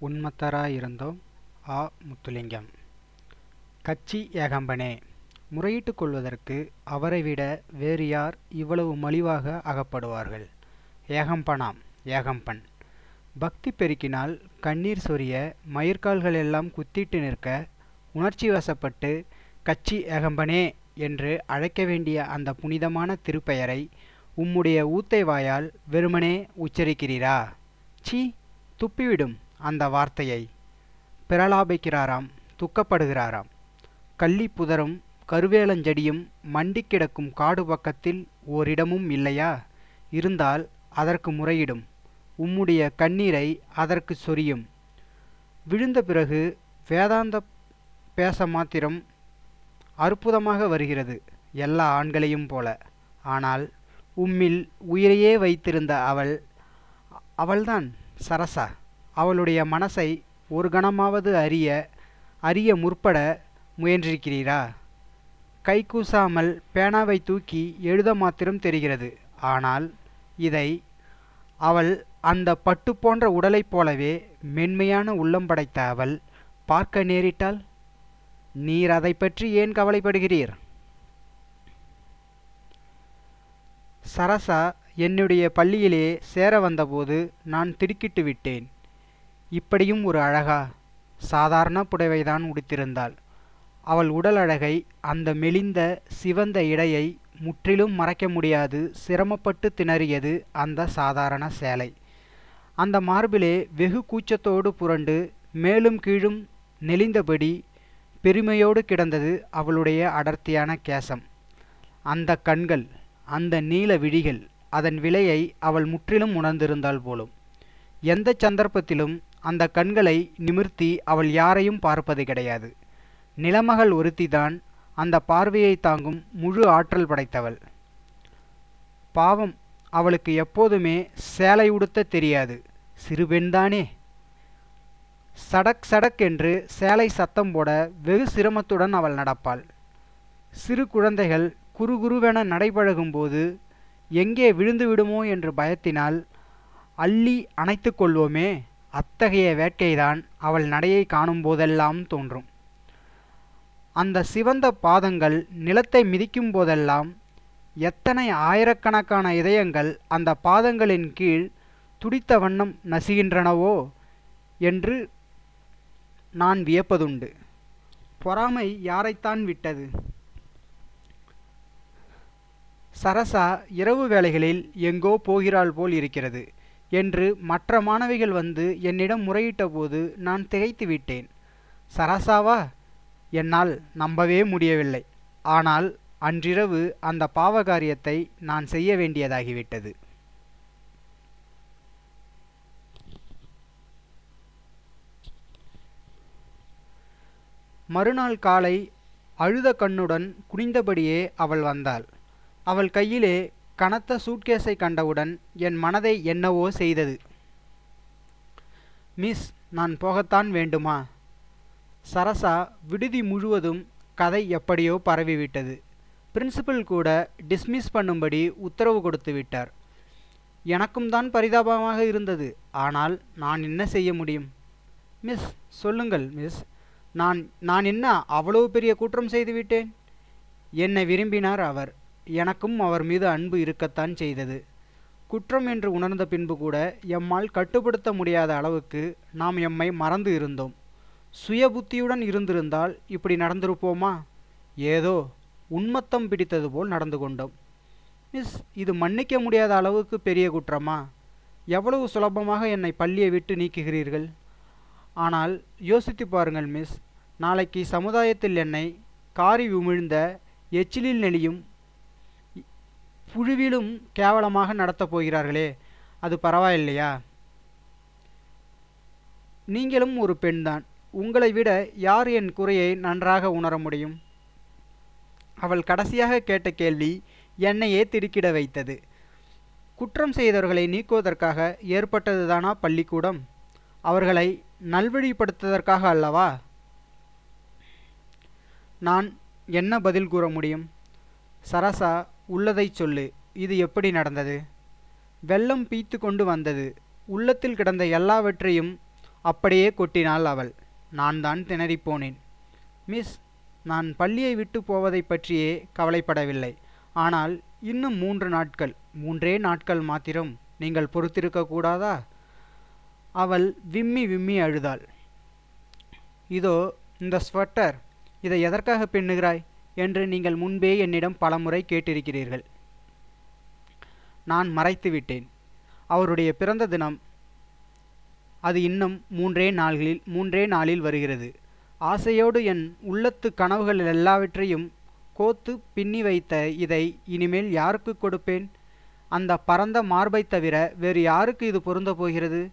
உன்மத்தராயிருந்தோம் ஆ முத்துலிங்கம். கச்சி ஏகம்பனே முறையிட்டுக் கொள்வதற்கு அவரைவிட வேறு யார் இவ்வளவு மலிவாக அகப்படுவார்கள்? ஏகம்பனாம் ஏகம்பன். பக்தி பெருக்கினால் கண்ணீர் சொரிய மயிர்கால்களெல்லாம் குத்திட்டு நிற்க உணர்ச்சி வசப்பட்டு கச்சி ஏகம்பனே என்று அழைக்க வேண்டிய அந்த புனிதமான திருப்பெயரை உம்முடைய ஊத்தை வாயால் வெறுமனே உச்சரிக்கிறீரா? சீ துப்பிவிடும். அந்த வார்த்தையை. பிரலாபிக்கிறாராம் துக்கப்படுகிறாராம். கள்ளி புதரும் கருவேலஞ்செடியும் மண்டி கிடக்கும் காடு பக்கத்தில் ஓரிடமும் இல்லையா? இருந்தால் அதற்கு முறையிடும். உம்முடைய கண்ணீரை அதற்கு சொரியும். விழுந்த பிறகு வேதாந்த பேச மாத்திரம் அற்புதமாக வருகிறது எல்லா ஆண்களையும் போல. ஆனால் உம்மில் உயிரையே வைத்திருந்த அவள் அவள்தான் சரசா. அவளுடைய மனசை ஒரு கணமாவது அறிய அறிய முற்பட முயன்றிருக்கிறீரா? கைகூசாமல் பேனாவை தூக்கி எழுத மாத்திரம் தெரிகிறது. ஆனால் இதை அவள் அந்த பட்டு போன்ற உடலைப் போலவே மென்மையான உள்ளம் படைத்த அவள் பார்க்க நேரிட்டால் நீர் அதை பற்றி ஏன் கவலைப்படுகிறீர்? சரசா என்னுடைய பள்ளியிலே சேர வந்தபோது நான் திடுக்கிட்டு விட்டேன். இப்படியும் ஒரு அழகா சாதாரண புடவைதான் உடுத்திருந்தாள். அவள் உடல் அழகை அந்த மெலிந்த சிவந்த இடையை முற்றிலும் மறைக்க முடியாது சிரமப்பட்டு திணறியது அந்த சாதாரண சேலை. அந்த மார்பிலே வெகு கூச்சத்தோடு புரண்டு மேலும் கீழும் நெளிந்தபடி பெருமையோடு கிடந்தது அவளுடைய அடர்த்தியான கேசம். அந்த கண்கள் அந்த நீல விழிகள் அதன் விலையை அவள் முற்றிலும் உணர்ந்திருந்தாள் போலும். எந்த சந்தர்ப்பத்திலும் அந்த கண்களை நிமிர்த்தி அவள் யாரையும் பார்ப்பது கிடையாது. நிலமகள் ஒருத்திதான் அந்த பார்வையை தாங்கும் முழு ஆற்றல் படைத்தவள். பாவம் அவளுக்கு எப்போதுமே சேலை உடுத்த தெரியாது. சிறுபெண்தானே சடக் சடக் என்று சேலை சத்தம் போட வெகு சிரமத்துடன் அவள் நடப்பாள். சிறு குழந்தைகள் குறுகுருவென நடைபழகும்போது எங்கே விழுந்து விடுமோ? என்று பயத்தினால் அள்ளி அணைத்து கொள்வோமே. அத்தகைய வேட்கைதான் அவள் நடையை காணும்போதெல்லாம் தோன்றும். அந்த சிவந்த பாதங்கள் நிலத்தை மிதிக்கும் போதெல்லாம் எத்தனை ஆயிரக்கணக்கான இதயங்கள் அந்த பாதங்களின் கீழ் துடித்த வண்ணம் நசுகின்றனவோ என்று நான் வியப்பதுண்டு. பொறாமை யாரைத்தான் விட்டது? சரசா இரவு வேளைகளில் எங்கோ போகிறாள் போல் இருக்கிறது. என்று மற்ற மாணவிகள் வந்து என்னிடம் முறையிட்டபோது நான் திகைத்து விட்டேன். சரசாவா? என்னால் நம்பவே முடியவில்லை. ஆனால் அன்றிரவு அந்த பாவகாரியத்தை நான் செய்ய வேண்டியதாகிவிட்டது. மறுநாள் காலை அழுத கண்ணுடன் குனிந்தபடியே அவள் வந்தாள். அவள் கையிலே கனத்த சூட்கேஸை கண்டவுடன் என் மனதை என்னவோ செய்தது. மிஸ் நான் போகத்தான் வேண்டுமா? சரசா விடுதி முழுவதும் கதை எப்படியோ பரவிவிட்டது. பிரின்சிபல் கூட டிஸ்மிஸ் பண்ணும்படி உத்தரவு கொடுத்து விட்டார். எனக்கும் தான் பரிதாபமாக இருந்தது. ஆனால் நான் என்ன செய்ய முடியும்? மிஸ் சொல்லுங்கள் மிஸ். நான் நான் என்ன அவ்வளவு பெரிய குற்றம் செய்துவிட்டேன் என்னை விரும்பினார் அவர். எனக்கும் அவர் மீது அன்பு இருக்கத்தான் செய்தது. குற்றம் என்று உணர்ந்த பின்பு கூட எம்மால் கட்டுப்படுத்த முடியாத அளவுக்கு நாம் எம்மை மறந்து இருந்தோம். சுய புத்தியுடன் இருந்திருந்தால் இப்படி நடந்திருப்போமா? ஏதோ உன்மத்தம் பிடித்தது போல் நடந்து கொண்டோம். மிஸ் இது மன்னிக்க முடியாத அளவுக்கு பெரிய குற்றமா? எவ்வளவு சுலபமாக என்னை பள்ளியை விட்டு நீக்குகிறீர்கள்? ஆனால் யோசித்து பாருங்கள் மிஸ் நாளைக்கு சமுதாயத்தில் என்னை காரி உமிழ்ந்த எச்சிலில் நெளியும் புழுவிலும் கேவலமாக நடத்தப் போகிறார்களே அது பரவாயில்லையா? நீங்களும் ஒரு பெண்தான் உங்களை விட யார் என் குறையை நன்றாக உணர முடியும்? அவள் கடைசியாக கேட்ட கேள்வி என்னையே திடுக்கிட வைத்தது. குற்றம் செய்தவர்களை நீக்குவதற்காக ஏற்பட்டதுதானா பள்ளிக்கூடம்? அவர்களை நல்வழிப்படுத்துவதற்காக அல்லவா? நான் என்ன பதில் கூற முடியும்? சரசா உள்ளதைச் சொல்லு இது எப்படி நடந்தது? வெள்ளம் பீய்த்து கொண்டு வந்தது. உள்ளத்தில் கிடந்த எல்லாவற்றையும் அப்படியே கொட்டினாள் அவள். நான் தான் திணறிப் போனேன். மிஸ் நான் பள்ளியை விட்டு போவதைப் பற்றியே கவலைப்படவில்லை. ஆனால் இன்னும் மூன்று நாட்கள் மூன்றே நாட்கள் மாத்திரம் நீங்கள் பொறுத்திருக்க கூடாதா? அவள் விம்மி விம்மி அழுதாள். இதோ இந்த ஸ்வெட்டர் இதை எதற்காக பின்னுகிறாய்? என்று நீங்கள் முன்பே என்னிடம் பலமுறை கேட்டிருக்கிறீர்கள். நான் மறைத்துவிட்டேன். அவருடைய பிறந்த தினம் அது இன்னும் மூன்றே நாள்களில் மூன்றே நாளில் வருகிறது. ஆசையோடு என் உள்ளத்து கனவுகள் எல்லாவற்றையும் கோத்து பின்னி வைத்த இதை இனிமேல் யாருக்கு கொடுப்பேன்? அந்த பரந்த மார்பைத் தவிர வேறு யாருக்கு இது பொருந்த போகிறது?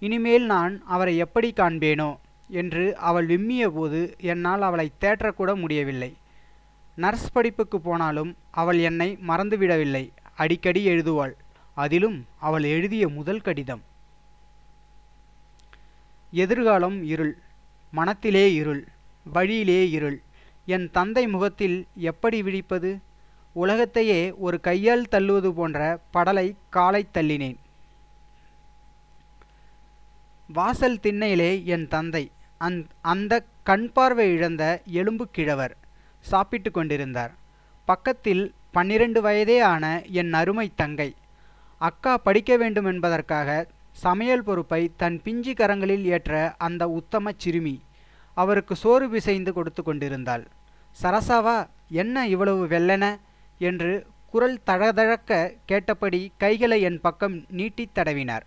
இனிமேல் நான் அவரை எப்படி காண்பேனோ? என்று அவள் விம்மிய போது என்னால் அவளை தேற்றக்கூட முடியவில்லை. நர்ஸ் படிப்புக்கு போனாலும் அவள் என்னை மறந்துவிடவில்லை. அடிக்கடி எழுதுவாள். அதிலும் அவள் எழுதிய முதல் கடிதம். எதிர்காலம் இருள். மனத்திலே இருள். வழியிலே இருள். என் தந்தை முகத்தில் எப்படி விழிப்பது? உலகத்தையே ஒரு கையால் தள்ளுவது போன்ற படலை காலை தள்ளினேன். வாசல் திண்ணையிலே என் தந்தை. அந் அந்த கண் பார்வை இழந்த எலும்பு கிழவர். சாப்பிட்டு கொண்டிருந்தார் பக்கத்தில் பன்னிரண்டு வயதே ஆன என் அருமை தங்கை. அக்கா படிக்க வேண்டும் என்பதற்காக சமையல் பொறுப்பை தன் பிஞ்சு கரங்களில் ஏற்ற அந்த உத்தம சிறுமி அவருக்கு சோறு பிசைந்து கொடுத்து கொண்டிருந்தாள். சரசாவா என்ன இவ்வளவு வெள்ளென? என்று குரல் தழதழக்க கேட்டபடி கைகளை என் பக்கம் நீட்டித் தடவினார்.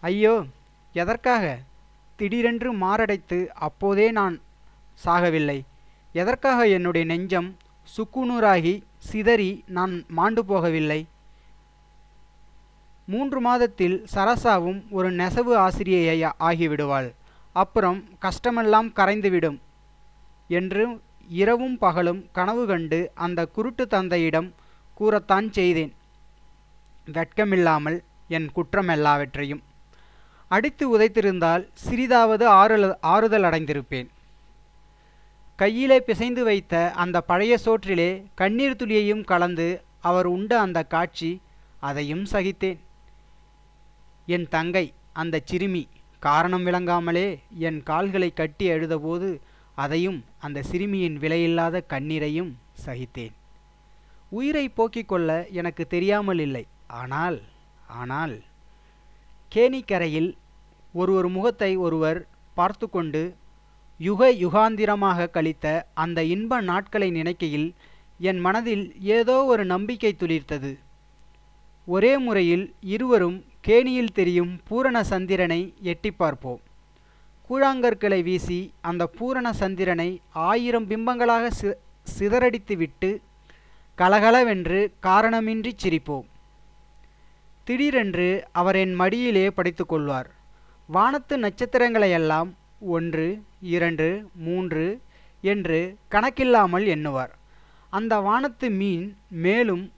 ஐயோ எதற்காக? திடீரென்று மாரடைத்து அப்போதே நான் சாகவில்லை. எதற்காக என்னுடைய நெஞ்சம் சுக்குநூறாகி சிதறி நான் மாண்டு போகவில்லை? மூன்று மாதத்தில் சரசாவும் ஒரு நெசவு ஆசிரியை ஆகிவிடுவாள். அப்புறம் கஷ்டமெல்லாம் கரைந்துவிடும் என்று இரவும் பகலும் கனவு கண்டு அந்த குருட்டு தந்தையிடம் கூறத்தான் செய்தேன். வெட்கமில்லாமல் என் குற்றம் எல்லாவற்றையும். அடித்து உதைத்திருந்தால் சிறிதாவது ஆறுல ஆறுதல் அடைந்திருப்பேன். கையிலே பிசைந்து வைத்த அந்த பழைய சோற்றிலே கண்ணீர் துளியையும் கலந்து அவர் உண்ட அந்த காட்சி அதையும் சகித்தேன். என் தங்கை அந்த சிறுமி காரணம் விளங்காமலே என் கால்களை கட்டி அழுதபோது அதையும் அந்த சிறுமியின் விலையில்லாத கண்ணீரையும் சகித்தேன். உயிரை போக்கிக் கொள்ள எனக்கு தெரியாமல் இல்லை. ஆனால் ஆனால் கேணிக்கரையில் ஒருவர் முகத்தை ஒருவர் பார்த்து கொண்டு யுக யுகாந்திரமாக கழித்த அந்த இன்ப நாட்களை நினைக்கையில் என் மனதில் ஏதோ ஒரு நம்பிக்கை துளிர்த்தது. ஒரே முறையில் இருவரும் கேணியில் தெரியும் பூரண சந்திரனை எட்டி பார்ப்போம். கூழாங்கற்களை வீசி அந்த பூரண சந்திரனை ஆயிரம் பிம்பங்களாக சி சிதறடித்துவிட்டு கலகலவென்று காரணமின்றி சிரிப்போம். திடீரென்று அவர் என் மடியிலே படைத்துக்கொள்வார் வானத்து நட்சத்திரங்களையெல்லாம் ஒன்று இரண்டு மூன்று என்று கணக்கில்லாமல் எண்ணுவார். அந்த வானத்து மீன் மேலும்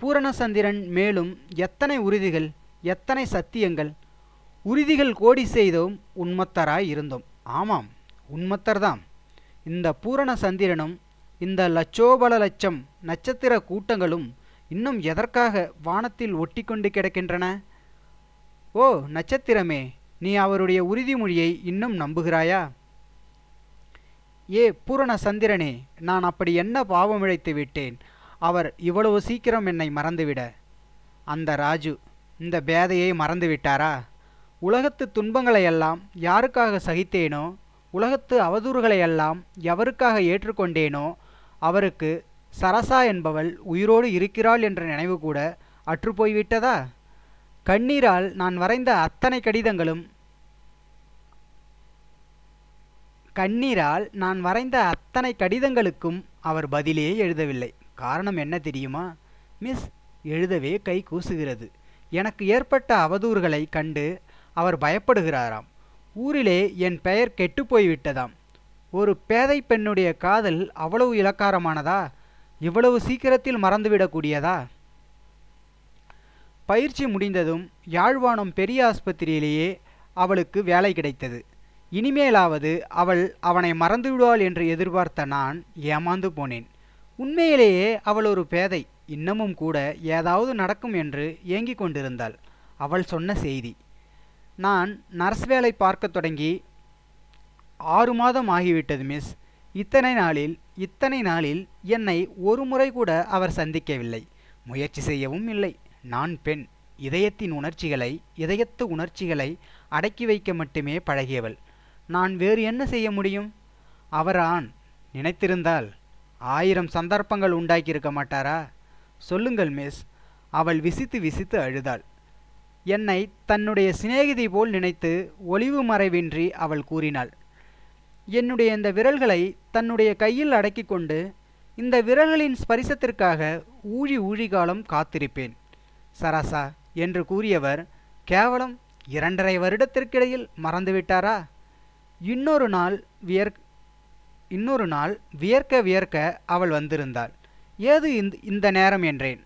பூரணசந்திரன் மேலும் எத்தனை உறுதிகள் எத்தனை சத்தியங்கள்? உறுதிகள் கோடி செய்தோம் உண்மத்தராய் இருந்தோம். ஆமாம் உண்மத்தர்தாம் இந்த பூரண சந்திரனும் இந்த லட்சோபல லட்சம் நட்சத்திர கூட்டங்களும் இன்னும் எதற்காக வானத்தில் ஒட்டிக்கொண்டு கிடக்கின்றன? ஓ நட்சத்திரமே நீ அவருடைய உறுதிமொழியை இன்னும் நம்புகிறாயா? ஏ பூரண சந்திரனே நான் அப்படி என்ன பாவமிழைத்து விட்டேன்? அவர் இவ்வளவு சீக்கிரம் என்னை மறந்துவிட. அந்த ராஜு இந்த பேதையை மறந்து விட்டாரா உலகத்து துன்பங்களையெல்லாம் யாருக்காக சகித்தேனோ? உலகத்து அவதூறுகளையெல்லாம் எவருக்காக ஏற்றுக்கொண்டேனோ? அவருக்கு சரசா என்பவள் உயிரோடு இருக்கிறாள் என்ற நினைவு கூட அற்றுப்போய்விட்டதா? கண்ணீரால் நான் வரைந்த அத்தனை கடிதங்களும் கண்ணீரால் நான் வரைந்த அத்தனை கடிதங்களுக்கும் அவர் பதிலே எழுதவில்லை. காரணம் என்ன தெரியுமா? மிஸ் எழுதவே கை கூசுகிறது. எனக்கு ஏற்பட்ட அவதூறுகளை கண்டு அவர் பயப்படுகிறாராம். ஊரிலே என் பெயர் கெட்டுப்போய்விட்டதாம் ஒரு பேதை பெண்ணுடைய காதல் அவ்வளவு இலக்காரமானதா? இவ்வளவு சீக்கிரத்தில் மறந்துவிடக்கூடியதா? பயிற்சி முடிந்ததும் யாழ்ப்பாணம் பெரிய ஆஸ்பத்திரியிலேயே அவளுக்கு வேலை கிடைத்தது. இனிமேலாவது அவள் அவனை மறந்துவிடுவாள் என்று எதிர்பார்த்த நான் ஏமாந்து போனேன். உண்மையிலேயே அவள் ஒரு பேதை. இன்னமும் கூட ஏதாவது நடக்கும் என்று ஏங்கிக் கொண்டிருந்தாள். அவள் சொன்ன செய்தி. நான் நர்ஸ் வேலை பார்க்க தொடங்கி ஆறு மாதம் ஆகிவிட்டது மிஸ். இத்தனை நாளில் இத்தனை நாளில் என்னை ஒரு முறை கூட அவர் சந்திக்கவில்லை. முயற்சி செய்யவும் இல்லை. நான் பெண். இதயத்தின் உணர்ச்சிகளை இதயத்து உணர்ச்சிகளை அடக்கி வைக்க மட்டுமே பழகியவள். நான் வேறு என்ன செய்ய முடியும்? அவர் ஆண் நினைத்திருந்தால் ஆயிரம் சந்தர்ப்பங்கள் உண்டாக்கியிருக்க மாட்டாரா? சொல்லுங்கள் மிஸ். அவள் விசித்து விசித்து அழுதாள். என்னை தன்னுடைய சிநேகிதி போல் நினைத்து ஒளிவு மறைவின்றி அவள் கூறினாள். என்னுடைய இந்த விரல்களை தன்னுடைய கையில் அடக்கி கொண்டு இந்த விரல்களின் ஸ்பரிசத்திற்காக ஊழி ஊழி காலம் காத்திருப்பேன். சராசா என்று கூறியவர் கேவலம் இரண்டரை வருடத்திற்கிடையில் மறந்துவிட்டாரா? இன்னொரு நாள் வியர் இன்னொரு நாள் வியர்க்க வியர்க்க அவள் வந்திருந்தாள். ஏது இந்த இந்த நேரம்? என்றேன்.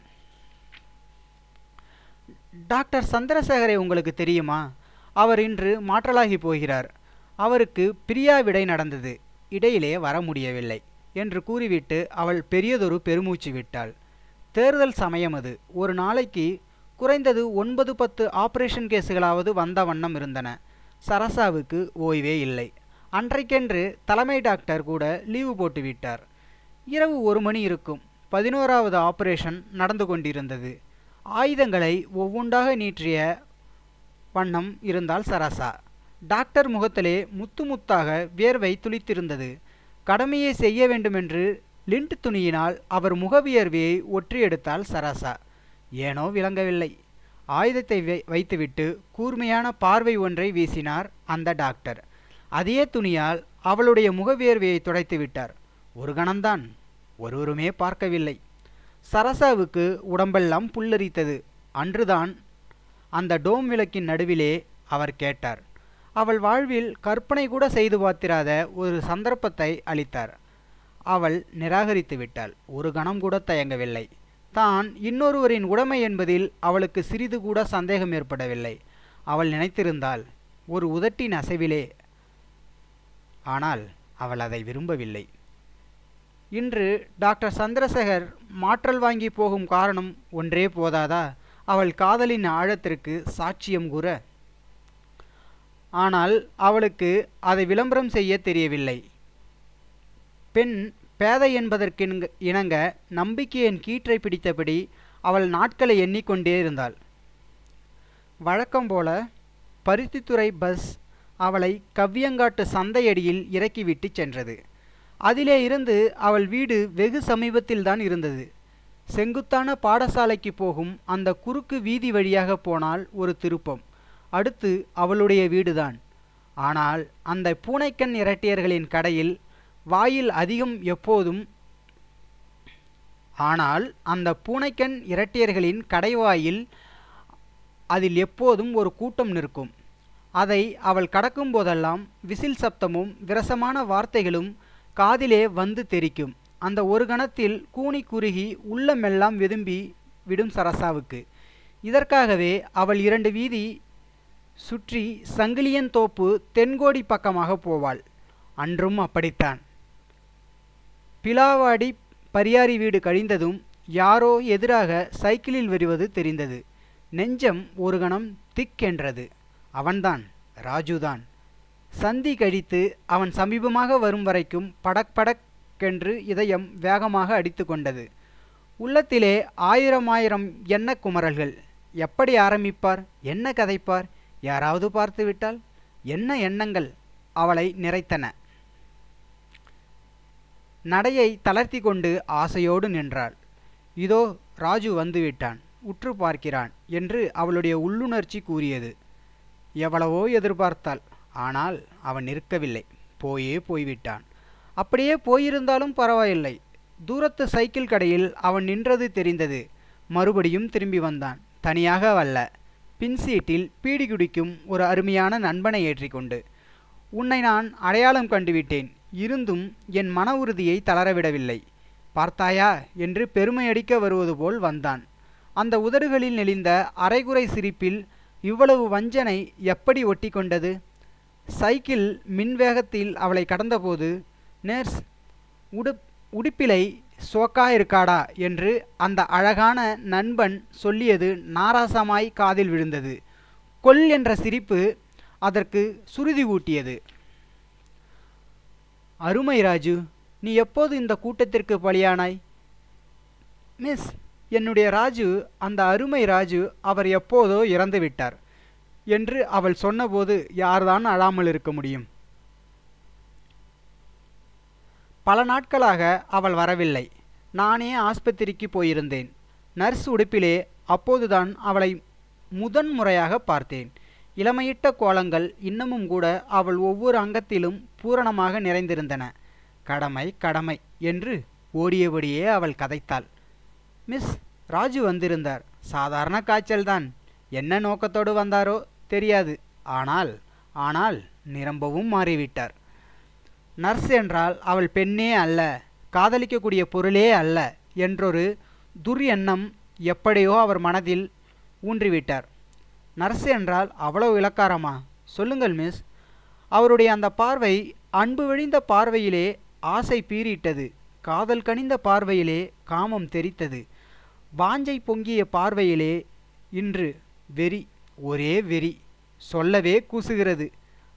டாக்டர் சந்திரசேகரை உங்களுக்கு தெரியுமா? அவர் இன்று மாற்றலாகி போகிறார். அவருக்கு பிரியாவிடை நடந்தது. இடையிலே வர முடியவில்லை என்று கூறிவிட்டு அவள் பெரியதொரு பெருமூச்சு விட்டாள். தேர்தல் சமயம் அது. ஒரு நாளைக்கு குறைந்தது ஒன்பது பத்து ஆபரேஷன் கேஸுகளாவது வந்த வண்ணம் இருந்தன. சரசாவுக்கு ஓய்வே இல்லை. அன்றைக்கென்று தலைமை டாக்டர் கூட லீவு போட்டுவிட்டார். இரவு ஒரு மணி இருக்கும். பதினோராவது ஆபரேஷன் நடந்து கொண்டிருந்தது. ஆயுதங்களை ஒவ்வொன்றாக நீற்றிய வண்ணம் இருந்தால் சரசா. டாக்டர் முகத்திலே முத்து முத்தாக வியர்வை துளித்திருந்தது. கடமையை செய்ய வேண்டுமென்று லிண்ட் துணியினால் அவர் முகவியர்வையை ஒற்றி எடுத்தாள் சரசா. ஏனோ விளங்கவில்லை. ஆயுதத்தை வை வைத்துவிட்டு கூர்மையான பார்வை ஒன்றை வீசினார் அந்த டாக்டர். அதே துணியால் அவளுடைய முகவியர்வையை துடைத்து விட்டார். ஒரு கணம்தான் ஒருவருமே பார்க்கவில்லை. சரசாவுக்கு உடம்பெல்லாம் புல்லரித்தது. அன்றுதான் அந்த டோம் விளக்கின் நடுவிலே அவர் கேட்டார். அவள் வாழ்வில் கற்பனை கூட செய்து பார்த்திராத ஒரு சந்தர்ப்பத்தை அளித்தார். அவள் நிராகரித்து விட்டாள். ஒரு கணம் கூட தயங்கவில்லை. தான் இன்னொருவரின் உடைமை என்பதில் அவளுக்கு சிறிது கூட சந்தேகம் ஏற்படவில்லை. அவள் நினைத்திருந்தாள் ஒரு உதட்டின் அசைவிலே. ஆனால் அவள் அதை விரும்பவில்லை. இன்று டாக்டர் சந்திரசேகர் மாற்றல் வாங்கி போகும் காரணம் ஒன்றே போதாதா? அவள் காதலின் ஆழத்திற்கு சாட்சியம் கூற. ஆனால் அவளுக்கு அதை விளம்பரம் செய்ய தெரியவில்லை. பெண் பேதை என்பதற்கு இணங்க நம்பிக்கையின் கீற்றை பிடித்தபடி அவள் நாட்களை எண்ணிக்கொண்டே இருந்தாள். வழக்கம் போல பருத்தித்துறை பஸ் அவளை கவ்வியங்காட்டு சந்தையடியில் இறக்கிவிட்டு சென்றது. அதிலே இருந்து அவள் வீடு வெகு சமீபத்தில்தான் இருந்தது. செங்குத்தான பாடசாலைக்கு போகும் அந்த குறுக்கு வீதி வழியாக போனால் ஒரு திருப்பம். அடுத்து அவளுடைய வீடுதான். ஆனால் அந்த பூனைக்கண் இரட்டையர்களின் கடையில் வாயில் அதிகம் எப்போதும். ஆனால் அந்த பூனைக்கண் இரட்டையர்களின் கடைவாயில் அதில் எப்போதும் ஒரு கூட்டம் நிற்கும். அதை அவள் கடக்கும் போதெல்லாம் விசில் சப்தமும் விரசமான வார்த்தைகளும் காதிலே வந்து தெரிக்கும் அந்த ஒரு கணத்தில் கூனி குறுகி உள்ளமெல்லாம் விரும்பி விடும் சரசாவுக்கு. இதற்காகவே அவள் இரண்டு வீதி சுற்றி சங்கிலியன் தோப்பு தென்கோடி பக்கமாக போவாள். அன்றும் அப்படித்தான். பிலாவாடி பரியாரி வீடு கழிந்ததும் யாரோ எதிராக சைக்கிளில் வருவது தெரிந்தது. நெஞ்சம் ஒரு கணம் திக்கென்றது. அவன்தான் ராஜுதான். சந்தி கழித்து அவன் சமீபமாக வரும் வரைக்கும் படக் படக்கென்று இதயம் வேகமாக அடித்து கொண்டது. உள்ளத்திலே ஆயிரம் ஆயிரம் எண்ண குமரல்கள். எப்படி ஆரம்பிப்பார்? என்ன கதைப்பார்? யாராவது பார்த்துவிட்டால் என்ன எண்ணங்கள்? அவளை நிறைத்தன. நடையை தளர்த்தி கொண்டு ஆசையோடு நின்றாள். இதோ ராஜு வந்துவிட்டான். உற்று பார்க்கிறான் என்று அவளுடைய உள்ளுணர்ச்சி கூறியது. எவ்வளவோ எதிர்பார்த்தாள். ஆனால் அவன் நிற்கவில்லை. போயே போய்விட்டான். அப்படியே போயிருந்தாலும் பரவாயில்லை. தூரத்து சைக்கிள் கடையில் அவன் நின்றது தெரிந்தது. மறுபடியும் திரும்பி வந்தான். தனியாக வல்ல பின் சீட்டில் பீடி குடிக்கும் ஒரு அருமையான நண்பனை ஏற்றிக்கொண்டு. உன்னை நான் அடையாளம் கண்டுவிட்டேன். இருந்தும் என் மன உறுதியை தளரவிடவில்லை. பார்த்தாயா? என்று பெருமையடிக்க வருவது போல் வந்தான். அந்த உதடுகளில் நெளிந்த அரைகுறை சிரிப்பில் இவ்வளவு வஞ்சனை எப்படி ஒட்டி கொண்டது சைக்கிள் மின்வேகத்தில் அவளை கடந்தபோது நேர்ஸ் உடுப் உடுப்பிலை சோக்கா இருக்காடா என்று அந்த அழகான நண்பன் சொல்லியது நாராசமாய் காதில் விழுந்தது. கொல் என்ற சிரிப்பு அதற்கு சுருதி ஊட்டியது. அருமை ராஜு நீ எப்போது இந்த கூட்டத்திற்கு பலியானாய்? மிஸ் என்னுடைய ராஜு அந்த அருமை ராஜு அவர் எப்போதோ இறந்து விட்டார் என்று அவள் சொன்னபோது யார்தான் அழாமல் இருக்க முடியும்? பல நாட்களாக அவள் வரவில்லை. நானே ஆஸ்பத்திரிக்கு போயிருந்தேன். நர்ஸ் உடுப்பிலே அப்போதுதான் அவளை முதன் முறையாக பார்த்தேன். இளமையிட்ட கோலங்கள் இன்னமும் கூட அவள் ஒவ்வொரு அங்கத்திலும் பூரணமாக நிறைந்திருந்தன. கடமை கடமை என்று ஓடியபடியே அவள் கதைத்தாள். மிஸ் ராஜு வந்திருந்தார். சாதாரண காய்ச்சல்தான். என்ன நோக்கத்தோடு வந்தாரோ தெரியாது. ஆனால் ஆனால் நிரம்பவும் மாறிவிட்டார். நர்ஸ் என்றால் அவள் பெண்ணே அல்ல. காதலிக்கக்கூடிய பொருளே அல்ல என்றொரு துர் எண்ணம் எப்படியோ அவர் மனதில் ஊன்றிவிட்டார். நர்ஸ் என்றால் அவ்வளவு இலக்காரமா? சொல்லுங்கள் மிஸ் அவருடைய அந்த பார்வை அன்பு விழிந்த பார்வையிலே ஆசை பீறிட்டது. காதல் கனிந்த பார்வையிலே காமம் தெரித்தது. வாஞ்சை பொங்கிய பார்வையிலே இன்று வெறி ஒரே வெறி சொல்லவே கூசுகிறது.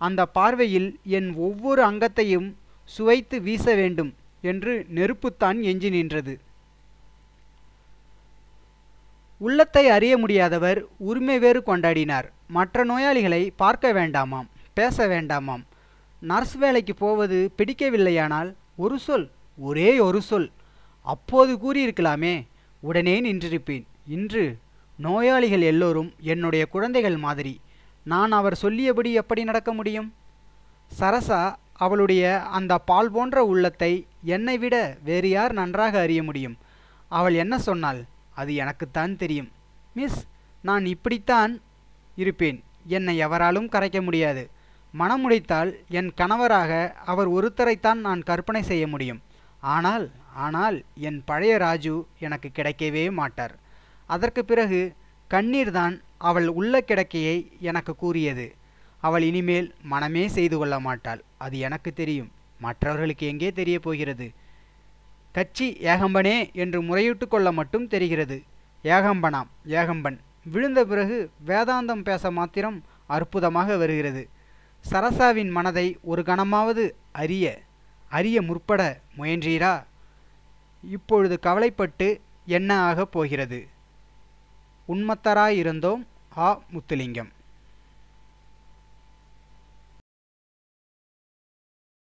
அந்த பார்வையில் என் ஒவ்வொரு அங்கத்தையும் சுவைத்து வீச வேண்டும் என்று நெருப்புத்தான் எஞ்சி நின்றது. உள்ளத்தை அறிய முடியாதவர் உரிமை வேறு கொண்டாடினார். மற்ற நோயாளிகளை பார்க்க வேண்டாமாம் பேச வேண்டாமாம். நர்ஸ் வேலைக்கு போவது பிடிக்கவில்லையானால் ஒரு சொல் ஒரே ஒரு சொல். அப்போது கூறியிருக்கலாமே உடனே நின்றிருப்பேன். இன்று நோயாளிகள் எல்லோரும் என்னுடைய குழந்தைகள் மாதிரி. நான் அவர் சொல்லியபடி எப்படி நடக்க முடியும்? சரசா அவளுடைய அந்த பால் போன்ற உள்ளத்தை என்னை விட வேறு யார் நன்றாக அறிய முடியும்? அவள் என்ன சொன்னாள்? அது எனக்குத்தான் தெரியும். மிஸ் நான் இப்படித்தான் இருப்பேன். என்னை எவராலும் கரைக்க முடியாது. மனமுடைத்தால் என் கணவராக அவர் ஒருத்தரைத்தான் நான் கற்பனை செய்ய முடியும். ஆனால் ஆனால் என் பழைய ராஜு எனக்கு கிடைக்கவே மாட்டார். அதற்கு பிறகு கண்ணீர்தான் அவள் உள்ள கிடக்கையை எனக்கு கூறியது. அவள் இனிமேல் மனமே செய்து கொள்ள மாட்டாள். அது எனக்கு தெரியும். மற்றவர்களுக்கு எங்கே தெரிய போகிறது? கட்சி ஏகம்பனே என்று முறையிட்டு கொள்ள மட்டும் தெரிகிறது. ஏகம்பனாம் ஏகம்பன். விழுந்த பிறகு வேதாந்தம் பேச மாத்திரம் அற்புதமாக வருகிறது. சரசாவின் மனதை ஒரு கணமாவது அறிய அறிய முற்பட முயன்றீரா? இப்பொழுது கவலைப்பட்டு என்ன ஆகப் போகிறது? உண்மத்தராயிருந்தோம் ஆ முத்துலிங்கம்.